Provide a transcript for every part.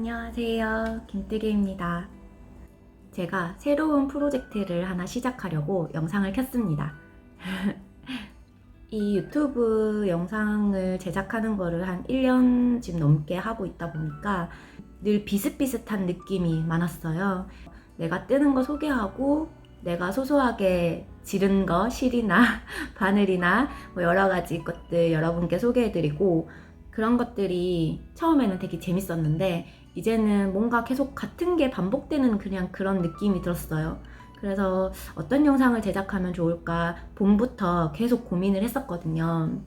안녕하세요. 김뜨개입니다. 제가 새로운 프로젝트를 하나 시작하려고 영상을 켰습니다. 이 유튜브 영상을 제작하는 거를 한 1년쯤 넘게 하고 있다 보니까 늘 비슷비슷한 느낌이 많았어요. 내가 뜨는 거 소개하고 내가 소소하게 지른 거 실이나 바늘이나 뭐 여러 가지 것들 여러분께 소개해드리고 그런 것들이 처음에는 되게 재밌었는데 이제는 뭔가 계속 같은 게 반복되는 그냥 그런 느낌이 들었어요. 그래서 어떤 영상을 제작하면 좋을까 봄부터 계속 고민을 했었거든요.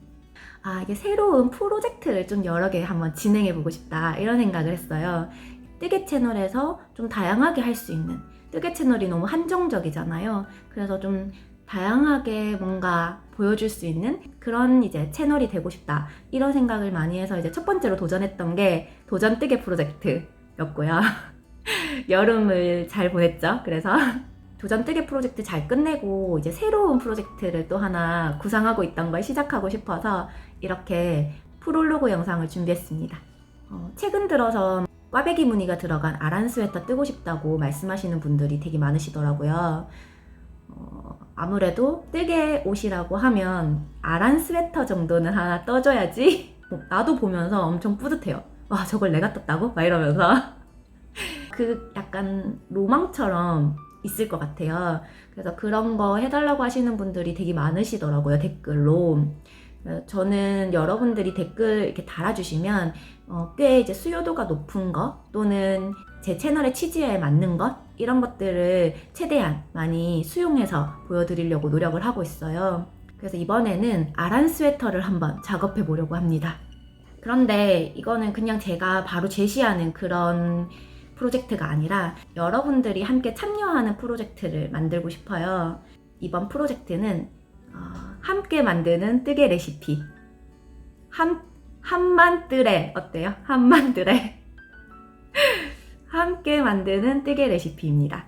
아, 이게 새로운 프로젝트를 좀 여러 개 한번 진행해 보고 싶다. 이런 생각을 했어요. 뜨개 채널에서 좀 다양하게 할 수 있는. 뜨개 채널이 너무 한정적이잖아요. 그래서 좀 다양하게 뭔가 보여줄 수 있는 그런 이제 채널이 되고 싶다. 이런 생각을 많이 해서 이제 첫 번째로 도전했던 게 도전 뜨개 프로젝트였고요. 여름을 잘 보냈죠. 그래서 도전 뜨개 프로젝트 잘 끝내고 이제 새로운 프로젝트를 또 하나 구상하고 있던 걸 시작하고 싶어서 이렇게 프롤로그 영상을 준비했습니다. 어, 최근 들어서 꽈배기 무늬가 들어간 아란 스웨터 뜨고 싶다고 말씀하시는 분들이 되게 많으시더라고요. 어, 아무래도 뜨개 옷이라고 하면 아란 스웨터 정도는 하나 떠줘야지 어, 나도 보면서 엄청 뿌듯해요. 와 저걸 내가 떴다고? 막 이러면서 그 약간 로망처럼 있을 것 같아요. 그래서 그런 거 해달라고 하시는 분들이 되게 많으시더라고요 댓글로. 어, 저는 여러분들이 댓글 이렇게 달아주시면 어, 꽤 이제 수요도가 높은 것 또는 제 채널의 취지에 맞는 것 이런 것들을 최대한 많이 수용해서 보여드리려고 노력을 하고 있어요. 그래서 이번에는 아란 스웨터를 한번 작업해 보려고 합니다. 그런데 이거는 그냥 제가 바로 제시하는 그런 프로젝트가 아니라 여러분들이 함께 참여하는 프로젝트를 만들고 싶어요. 이번 프로젝트는 어, 함께 만드는 뜨개 레시피. 한, 한만 뜨레. 어때요? 한만 뜨레. 함께 만드는 뜨개 레시피입니다.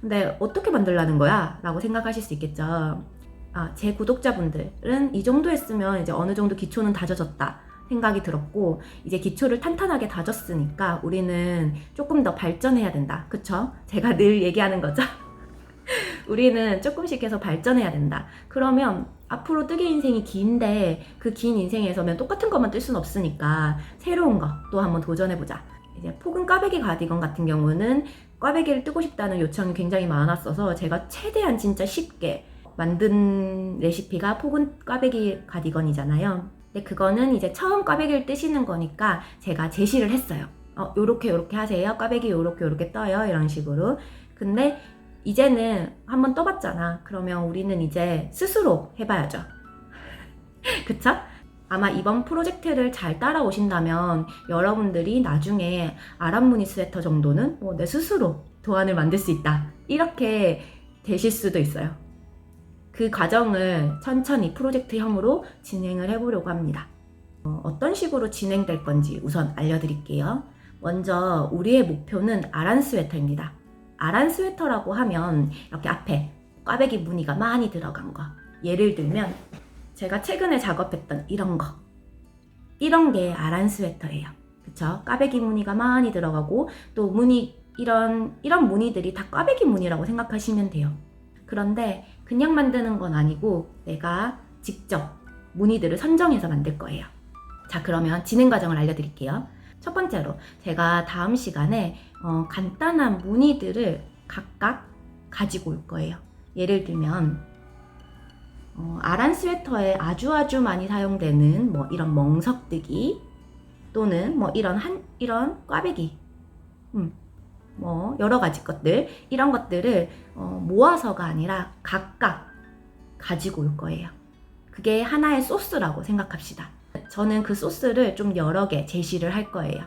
근데 어떻게 만들라는 거야? 라고 생각하실 수 있겠죠. 아, 제 구독자분들은 이 정도 했으면 이제 어느 정도 기초는 다져졌다 생각이 들었고, 이제 기초를 탄탄하게 다졌으니까 우리는 조금 더 발전해야 된다. 그쵸? 제가 늘 얘기하는 거죠. 우리는 조금씩 해서 발전해야 된다. 그러면 앞으로 뜨개 인생이 긴데 그 긴 인생에서면 똑같은 것만 뜰 수는 없으니까 새로운 거 또 한번 도전해보자. 이제 폭은 꽈배기 가디건 같은 경우는 꽈배기를 뜨고 싶다는 요청이 굉장히 많았어서 제가 최대한 진짜 쉽게 만든 레시피가 폭은 꽈배기 가디건이잖아요. 근데 그거는 이제 처음 꽈배기를 뜨시는 거니까 제가 제시를 했어요. 어, 요렇게 요렇게 하세요. 꽈배기 요렇게 요렇게 떠요. 이런 식으로. 근데 이제는 한번 떠봤잖아. 그러면 우리는 이제 스스로 해봐야죠. 그쵸? 아마 이번 프로젝트를 잘 따라오신다면 여러분들이 나중에 아랍무늬 스웨터 정도는 뭐 내 스스로 도안을 만들 수 있다. 이렇게 되실 수도 있어요. 그 과정을 천천히 프로젝트형으로 진행을 해보려고 합니다. 어, 어떤 식으로 진행될 건지 우선 알려드릴게요. 먼저 우리의 목표는 아란 스웨터입니다. 아란 스웨터라고 하면 이렇게 앞에 꽈배기 무늬가 많이 들어간 거. 예를 들면 제가 최근에 작업했던 이런 거. 이런 게 아란 스웨터예요. 그쵸? 꽈배기 무늬가 많이 들어가고 또 무늬 이런 이런 무늬들이 다 꽈배기 무늬라고 생각하시면 돼요. 그런데 그냥 만드는 건 아니고 내가 직접 무늬들을 선정해서 만들 거예요. 자, 그러면 진행 과정을 알려드릴게요. 첫 번째로 제가 다음 시간에 어, 간단한 무늬들을 각각 가지고 올 거예요. 예를 들면 어, 아란 스웨터에 아주 아주 많이 사용되는 뭐 이런 멍석뜨기 또는 뭐 이런 한 이런 꽈배기, 음, 뭐 여러 가지 것들 이런 것들을 어, 모아서가 아니라 각각 가지고 올 거예요. 그게 하나의 소스라고 생각합시다. 저는 그 소스를 좀 여러 개 제시를 할 거예요.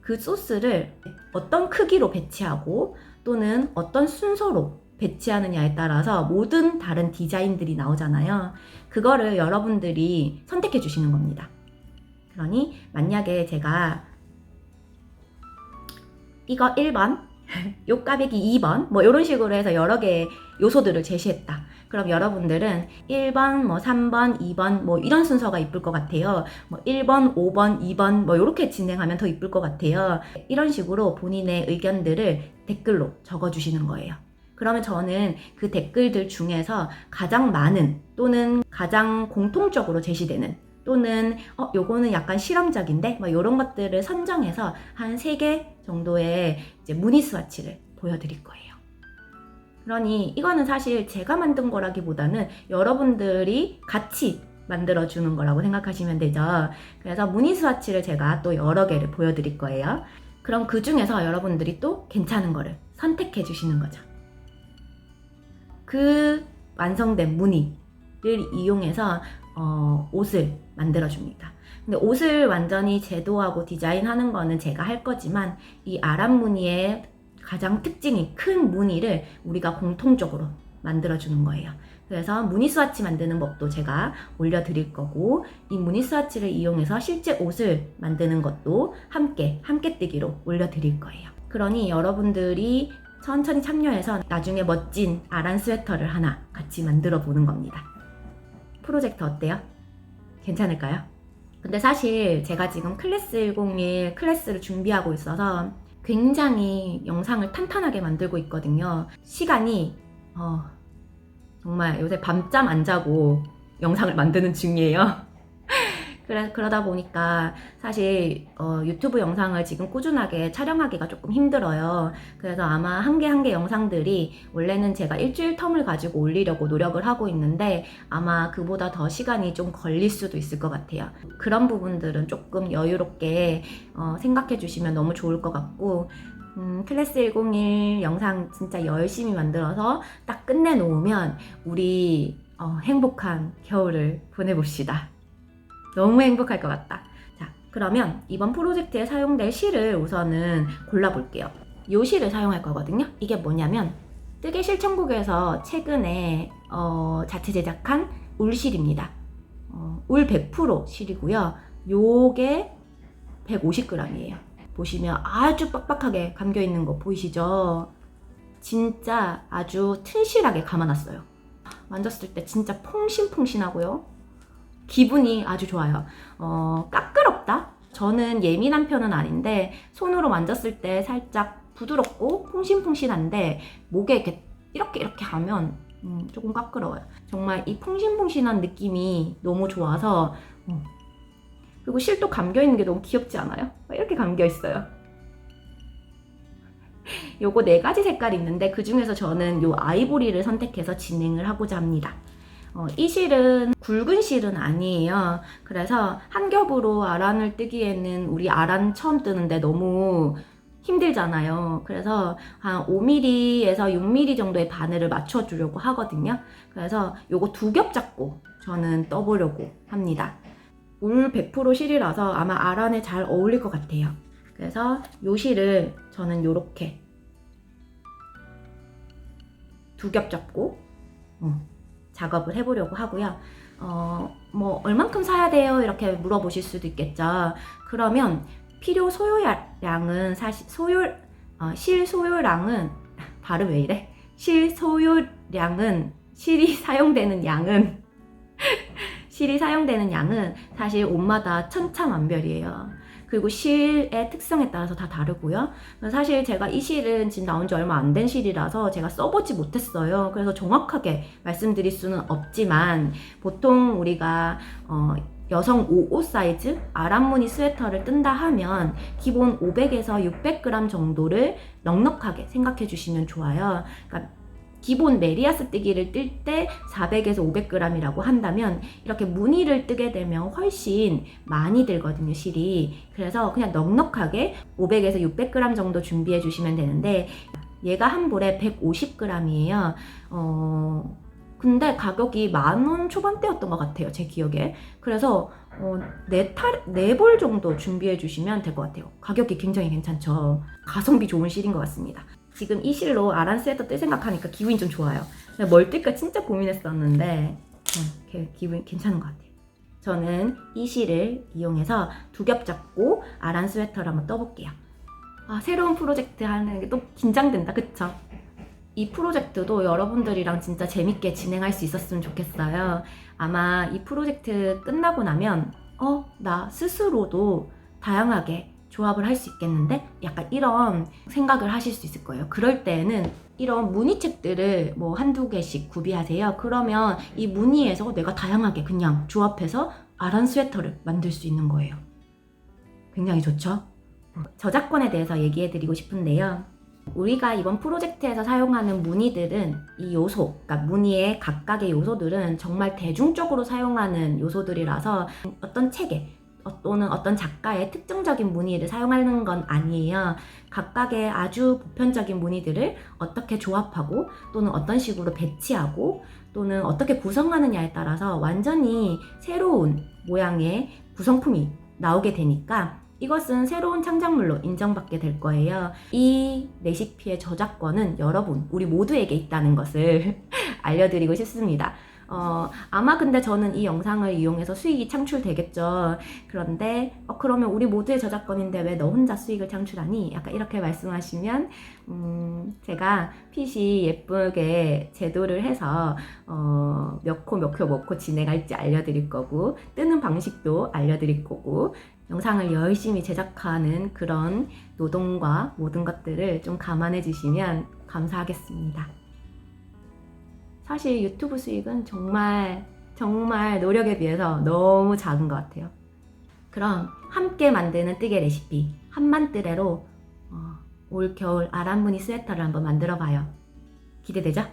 그 소스를 어떤 크기로 배치하고 또는 어떤 순서로 배치하느냐에 따라서 모든 다른 디자인들이 나오잖아요. 그거를 여러분들이 선택해 주시는 겁니다. 그러니 만약에 제가 이거 1번, 요 까베기 2번 뭐 이런 식으로 해서 여러 개의 요소들을 제시했다. 그럼 여러분들은 1번, 뭐 3번, 2번 뭐 이런 순서가 이쁠 것 같아요. 뭐 1번, 5번, 2번 뭐 이렇게 진행하면 더 이쁠 것 같아요. 이런 식으로 본인의 의견들을 댓글로 적어 주시는 거예요. 그러면 저는 그 댓글들 중에서 가장 많은 또는 가장 공통적으로 제시되는 또는 어 요거는 약간 실험적인데 뭐 이런 것들을 선정해서 한 3개 정도의 이제 무늬 스와치를 보여드릴 거예요. 그러니 이거는 사실 제가 만든 거라기보다는 여러분들이 같이 만들어 주는 거라고 생각하시면 되죠. 그래서 무늬 스와치를 제가 또 여러 개를 보여드릴 거예요. 그럼 그 중에서 여러분들이 또 괜찮은 거를 선택해 주시는 거죠. 그 완성된 무늬를 이용해서 어, 옷을 만들어 줍니다. 근데 옷을 완전히 제도하고 디자인하는 거는 제가 할 거지만 이 아랍 무늬의 가장 특징이 큰 무늬를 우리가 공통적으로 만들어 주는 거예요. 그래서 무늬 스와치 만드는 법도 제가 올려드릴 거고 이 무늬 스와치를 이용해서 실제 옷을 만드는 것도 함께 함께 뜨기로 올려드릴 거예요. 그러니 여러분들이 천천히 참여해서 나중에 멋진 아란 스웨터를 하나 같이 만들어 보는 겁니다. 프로젝트 어때요? 괜찮을까요? 근데 사실 제가 지금 클래스 101 클래스를 준비하고 있어서 굉장히 영상을 탄탄하게 만들고 있거든요. 시간이 어, 정말 요새 밤잠 안 자고 영상을 만드는 중이에요. 그래, 그러다 보니까 사실 어, 유튜브 영상을 지금 꾸준하게 촬영하기가 조금 힘들어요. 그래서 아마 한 개 한 개 영상들이 원래는 제가 일주일 텀을 가지고 올리려고 노력을 하고 있는데 아마 그보다 더 시간이 좀 걸릴 수도 있을 것 같아요. 그런 부분들은 조금 여유롭게 어, 생각해 주시면 너무 좋을 것 같고 음, 클래스 101 영상 진짜 열심히 만들어서 딱 끝내놓으면 우리 어, 행복한 겨울을 보내봅시다. 너무 행복할 것 같다. 자, 그러면 이번 프로젝트에 사용될 실을 우선은 골라볼게요. 요 실을 사용할 거거든요. 이게 뭐냐면 뜨개 실천국에서 최근에 어, 자체 제작한 울실입니다. 어, 울 100% 실이고요. 요게 150g이에요. 보시면 아주 빡빡하게 감겨 있는 거 보이시죠? 진짜 아주 튼실하게 감아놨어요. 만졌을 때 진짜 퐁신퐁신하고요. 기분이 아주 좋아요. 어, 까끄럽다? 저는 예민한 편은 아닌데 손으로 만졌을 때 살짝 부드럽고 퐁신퐁신한데 목에 이렇게 이렇게 이렇게 하면 음, 조금 까끄러워요. 정말 이 퐁신퐁신한 느낌이 너무 좋아서 음. 그리고 실도 감겨 있는 게 너무 귀엽지 않아요? 이렇게 감겨 있어요. 요거 네 가지 색깔이 있는데 그 중에서 저는 요 아이보리를 선택해서 진행을 하고자 합니다. 어, 이 실은 굵은 실은 아니에요. 그래서 한 겹으로 아란을 뜨기에는 우리 아란 처음 뜨는데 너무 힘들잖아요. 그래서 한 5mm에서 6mm 정도의 바늘을 맞춰주려고 하거든요. 그래서 요거 두 겹 잡고 저는 떠보려고 합니다. 울100% 실이라서 아마 아란에 잘 어울릴 것 같아요. 그래서 요 실을 저는 요렇게 두 겹 잡고 어, 작업을 해보려고 하고요. 어, 뭐, 얼만큼 사야 돼요? 이렇게 물어보실 수도 있겠죠. 그러면 필요 소요량은 사실, 소요, 어, 실 소요량은, 발음 왜 이래? 실 소요량은, 실이 사용되는 양은, 실이 사용되는 양은 사실 옷마다 천차만별이에요. 그리고 실의 특성에 따라서 다 다르고요. 사실 제가 이 실은 지금 나온 지 얼마 안 된 실이라서 제가 써보지 못했어요. 그래서 정확하게 말씀드릴 수는 없지만 보통 우리가 어, 여성 55 사이즈 아랍무늬 스웨터를 뜬다 하면 기본 500에서 600g 정도를 넉넉하게 생각해 주시면 좋아요. 그러니까 기본 메리아스 뜨기를 뜰 때 400에서 500g이라고 한다면 이렇게 무늬를 뜨게 되면 훨씬 많이 들거든요, 실이. 그래서 그냥 넉넉하게 500에서 600g 정도 준비해 주시면 되는데 얘가 한 볼에 150g이에요. 어, 근데 가격이 만 원 초반대였던 것 같아요, 제 기억에. 그래서 어, 네 탈, 네볼 정도 준비해 주시면 될 것 같아요. 가격이 굉장히 괜찮죠. 가성비 좋은 실인 것 같습니다. 지금 이 실로 아란 스웨터 뜰 생각하니까 기분이 좀 좋아요. 뭘 뜰까 진짜 고민했었는데 어, 기분이 괜찮은 것 같아요. 저는 이 실을 이용해서 두 겹 잡고 아란 스웨터를 한번 떠볼게요. 아, 새로운 프로젝트 하는 게 또 긴장된다, 그쵸? 이 프로젝트도 여러분들이랑 진짜 재밌게 진행할 수 있었으면 좋겠어요. 아마 이 프로젝트 끝나고 나면, 어, 나 스스로도 다양하게 조합을 할 수 있겠는데? 약간 이런 생각을 하실 수 있을 거예요. 그럴 때는 이런 무늬책들을 뭐 한두 개씩 구비하세요. 그러면 이 무늬에서 내가 다양하게 그냥 조합해서 아란 스웨터를 만들 수 있는 거예요. 굉장히 좋죠? 저작권에 대해서 얘기해 드리고 싶은데요. 우리가 이번 프로젝트에서 사용하는 무늬들은 이 요소, 그러니까 무늬의 각각의 요소들은 정말 대중적으로 사용하는 요소들이라서 어떤 책에 어, 또는 어떤 작가의 특정적인 무늬를 사용하는 건 아니에요. 각각의 아주 보편적인 무늬들을 어떻게 조합하고 또는 어떤 식으로 배치하고 또는 어떻게 구성하느냐에 따라서 완전히 새로운 모양의 구성품이 나오게 되니까 이것은 새로운 창작물로 인정받게 될 거예요. 이 레시피의 저작권은 여러분, 우리 모두에게 있다는 것을 알려드리고 싶습니다. 어, 아마 근데 저는 이 영상을 이용해서 수익이 창출되겠죠. 그런데, 어, 그러면 우리 모두의 저작권인데 왜 너 혼자 수익을 창출하니? 약간 이렇게 말씀하시면, 음, 제가 핏이 예쁘게 제도를 해서, 어, 몇 코, 몇 코, 몇코 진행할지 알려드릴 거고, 뜨는 방식도 알려드릴 거고, 영상을 열심히 제작하는 그런 노동과 모든 것들을 좀 감안해 주시면 감사하겠습니다. 사실 유튜브 수익은 정말 정말 노력에 비해서 너무 작은 것 같아요. 그럼 함께 만드는 뜨개 레시피 한만뜨레로 어, 올 겨울 아란무늬 스웨터를 한번 만들어 봐요. 기대되죠?